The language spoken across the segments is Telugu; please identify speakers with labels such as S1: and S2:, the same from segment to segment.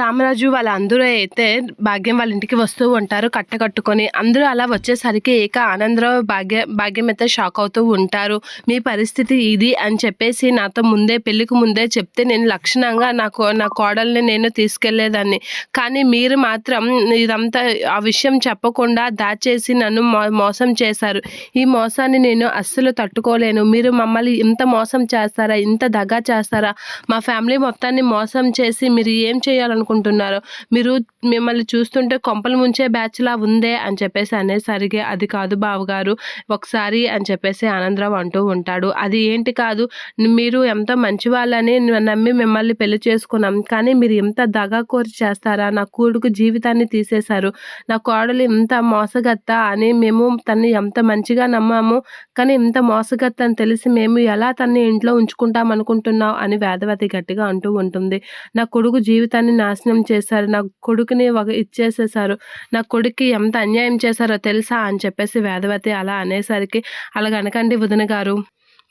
S1: రామరాజు వాళ్ళందరూ అయితే భాగ్యం వాళ్ళ ఇంటికి వస్తూ ఉంటారు కట్ట కట్టుకొని. అందరూ అలా వచ్చేసరికి ఏక ఆనందరావు భాగ్య భాగ్యం అయితే షాక్ అవుతూ ఉంటారు. మీ పరిస్థితి ఇది అని చెప్పేసి నాతో ముందే పెళ్ళికి ముందే చెప్తే నేను లక్షణంగా నాకు నా కోడల్ని నేను తీసుకెళ్ళేదాన్ని. కానీ మీరు మాత్రం ఇదంతా ఆ విషయం చెప్పకుండా దాచేసి నన్ను మోసం చేశారు. ఈ మోసాన్ని నేను అస్సలు తట్టుకోలేను. మీరు మమ్మల్ని ఇంత మోసం చేస్తారా? ఇంత దగా చేస్తారా? మా ఫ్యామిలీ మొత్తాన్ని మోసం చేసి మీరు ఏం చేయాలనుకుంటున్నారు? మీరు మిమ్మల్ని చూస్తుంటే కొంపలు ముంచే బ్యాచ్లా ఉందే అని చెప్పేసి అనేసరికి అది కాదు బావగారు ఒకసారి అని చెప్పేసి ఆనందరావు అంటూ ఉంటాడు. అది ఏంటి కాదు మీరు ఎంత మంచి వాళ్ళని నమ్మి మిమ్మల్ని పెళ్ళి చేసుకున్నాం కానీ మీరు ఎంత దగాకోరి చేస్తారా? నా కొడుకు జీవితాన్ని తీసేశారు. నా కోడలు ఇంత మోసగత్త అని మేము తన్ని ఎంత మంచిగా నమ్మాము కానీ ఇంత మోసగత్త అని తెలిసి మేము ఎలా తన్ని ఇంట్లో ఉంచుకుంటాం అనుకుంటున్నాం అని వేదవతి గట్టిగా అంటూ ఉంటుంది. నా కొడుకు జీవితాన్ని నా నాశనం చేశారు. నా కొడుకుని ఒక ఇచ్చేసేసారు నా కొడుక్కి ఎంత అన్యాయం చేశారో తెలుసా? అని చెప్పేసి వేదవతి అలా అనేసరికి అలాగనకండి వదిన గారు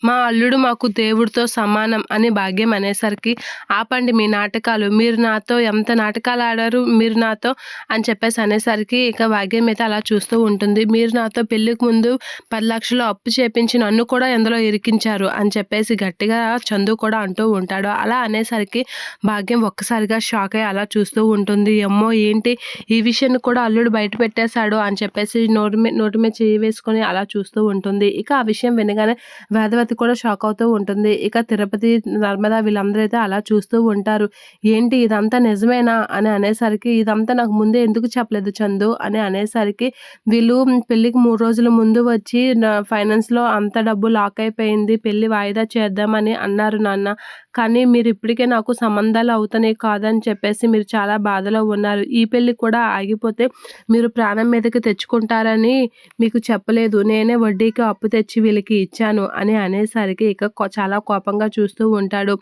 S1: మా అల్లుడు మాకు దేవుడితో సమానం అని భాగ్యం అనేసరికి ఆపండి మీ నాటకాలు మీరు నాతో ఎంత నాటకాలు ఆడారు మీరు నాతో అని చెప్పేసి అనేసరికి ఇక భాగ్యం అయితే అలా చూస్తూ ఉంటుంది. మీరు నాతో పెళ్ళికి ముందు పది లక్షలు అప్పు చేపించి నన్ను కూడా ఎందులో ఇరికించారు? అని చెప్పేసి గట్టిగా చందు కూడా అంటూ ఉంటాడు. అలా అనేసరికి భాగ్యం ఒక్కసారిగా షాక్ అయ్యి అలా చూస్తూ ఉంటుంది. అమ్మో ఏంటి ఈ విషయాన్ని కూడా అల్లుడు బయట పెట్టేశాడు? అని చెప్పేసి నోటి మీద నోటి మీద చేయి వేసుకొని అలా చూస్తూ ఉంటుంది. ఇక ఆ విషయం వినగానే వేదవతి కూడా షాక్ అవుతూ ఉంటుంది. ఇక తిరుపతి నర్మదా వీళ్ళందరూ అయితే అలా చూస్తూ ఉంటారు. ఏంటి ఇదంతా నిజమేనా అని అనేసరికి ఇదంతా నాకు ముందే ఎందుకు చెప్పలేదు చందు అని అనేసరికి వీళ్ళు పెళ్ళికి మూడు రోజుల ముందు వచ్చి నా ఫైనాన్స్లో అంత డబ్బు లాక్ అయిపోయింది పెళ్ళి వాయిదా చేద్దామని అన్నారు నాన్న. కానీ మీరు ఇప్పటికే నాకు సంబంధాలు అవుతానే కాదని చెప్పేసి మీరు చాలా బాధలో ఉన్నారు. ఈ పెళ్ళి కూడా ఆగిపోతే మీరు ప్రాణం మీదకి తెచ్చుకుంటారని మీకు చెప్పలేదు. నేనే వడ్డీకి అప్పు తెచ్చి వీళ్ళకి ఇచ్చాను అని అనే అనేసరికి ఇక చాలా కోపంగా చూస్తూ ఉంటాడు.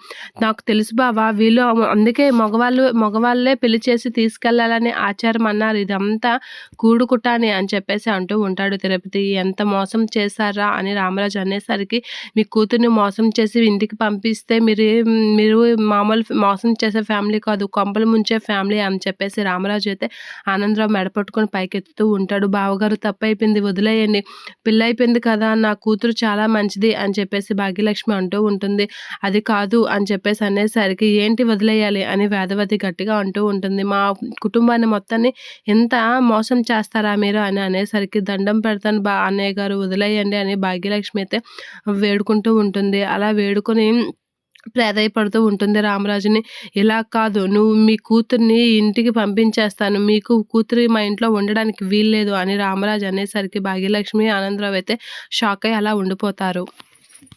S1: నాకు తెలుసు బావా వీళ్ళు అందుకే మగవాళ్ళు మగవాళ్ళే పెళ్ళి చేసి తీసుకెళ్ళాలని ఆచారం అన్నారు. ఇదంతా కూడుకుటాని అని చెప్పేసి అంటూ ఉంటాడు తిరుపతి. ఎంత మోసం చేశారా అని రామరాజు అనేసరికి మీ కూతుర్ని మోసం చేసి ఇంటికి పంపిస్తే మీరు మీరు మామూలు మోసం చేసే ఫ్యామిలీ కాదు కొంపలు ముంచే ఫ్యామిలీ అని చెప్పేసి రామరాజు అయితే ఆనందరావు మెడపట్టుకొని పైకెత్తుతూ ఉంటాడు. బావగారు తప్పైపోయింది వదిలేయండి. పిల్ల అయిపోయింది కదా నా కూతురు చాలా మంచిది అని చెప్పేసి భాగ్యలక్ష్మి అంటూ ఉంటుంది. అది కాదు అని చెప్పేసి అనేసరికి ఏంటి వదిలేయాలి అని వేదవతి గట్టిగా అంటూ ఉంటుంది. మా కుటుంబాన్ని మొత్తాన్ని ఎంత మోసం చేస్తారా మీరు అని అనేసరికి దండం పెడతాను బా అన్నయ్య గారు వదిలేయండి అని భాగ్యలక్ష్మి అయితే వేడుకుంటూ ఉంటుంది. అలా వేడుకొని ప్రాధాయపడుతూ ఉంటుంది రామరాజుని. ఇలా కాదు నువ్వు మీ కూతుర్ని ఇంటికి పంపించేస్తాను. మీకు కూతురి మా ఇంట్లో ఉండడానికి వీల్లేదు అని రామరాజు అనేసరికి భాగ్యలక్ష్మి ఆనందరావు అయితే షాక్ అయ్యి అలా ఉండిపోతారు.